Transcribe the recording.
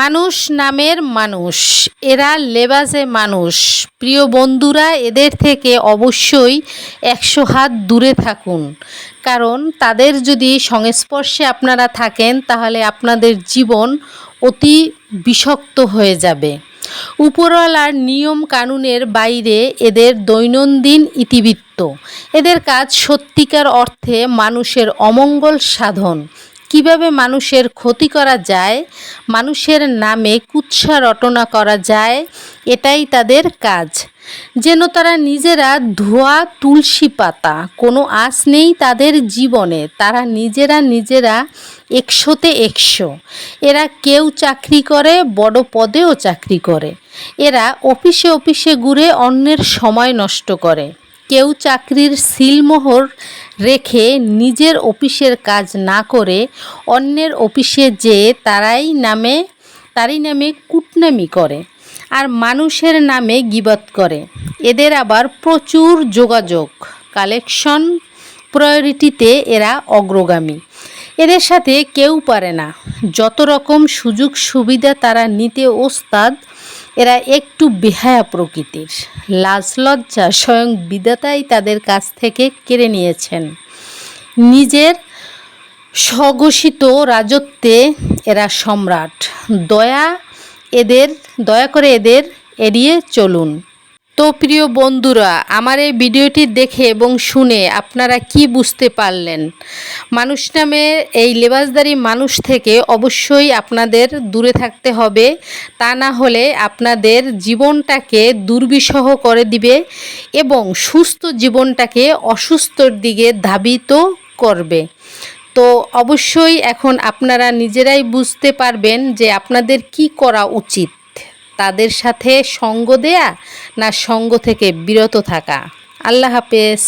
মানুষ নামের মানুষ, এরা লেবাজে মানুষ। প্রিয় বন্ধুরা, এদের থেকে অবশ্যই একশো হাত দূরে থাকুন। কারণ তাদের যদি সংস্পর্শে আপনারা থাকেন, তাহলে আপনাদের জীবন অতি বিষক্ত হয়ে যাবে। উপরওয়ালার নিয়ম কানুনের বাইরে এদের দৈনন্দিন ইতিবৃত্ত। এদের কাজ সত্যিকার অর্থে মানুষের অমঙ্গল সাধন। কীভাবে মানুষের ক্ষতি করা যায়, মানুষের নামে কুৎসা রটনা করা যায়, এটাই তাদের কাজ। যেন তারা নিজেরা ধোয়া, তুলসী পাতা, কোনো আশ নেই তাদের জীবনে, তারা নিজেরা নিজেরা একশোতে একশো। এরা কেউ চাকরি করে, বড় পদেও চাকরি করে। এরা অফিসে অফিসে ঘুরে অন্যের সময় নষ্ট করে। কেউ চাকরির সিলমোহর রেখে নিজের অফিসের কাজ না করে অন্যের অফিসে যেয়ে তারাই নামে, তারই নামে কুটনামি করে আর মানুষের নামে গিবত করে। এদের আবার প্রচুর যোগাযোগ, কালেকশন প্রায়োরিটিতে এরা অগ্রগামী। এদের সাথে কেউ পারে না। যত রকম সুযোগ সুবিধা তারা নিতে ওস্তাদ এরা একটু বেহায়া প্রকৃতির। লাজ লজ্জা স্বয়ং বিদাতাই তাদের কাছ থেকে কেড়ে নিয়েছেন। নিজের স্বঘোষিত রাজত্বে এরা সম্রাট। দয়া এদের, দয়া করে এদের এড়িয়ে চলুন। তো প্রিয় বন্ধুরা, আমার এই ভিডিওটি দেখে এবং শুনে আপনারা কি বুঝতে পারলেন? মানুষ নামে এই লেবাসদারি মানুষ থেকে অবশ্যই আপনাদের দূরে থাকতে হবে। তা না হলে আপনাদের জীবনটাকে দুর্বিষহ করে দিবে এবং সুস্থ জীবনটাকে অসুস্থর দিকে ধাবিত করবে। তো অবশ্যই এখন আপনারা নিজেরাই বুঝতে পারবেন যে আপনাদের কি করা উচিত। তাদের সাথে সঙ্গ দেয়া না সঙ্গ থেকে বিরত থাকা? আল্লাহ হাফেজ।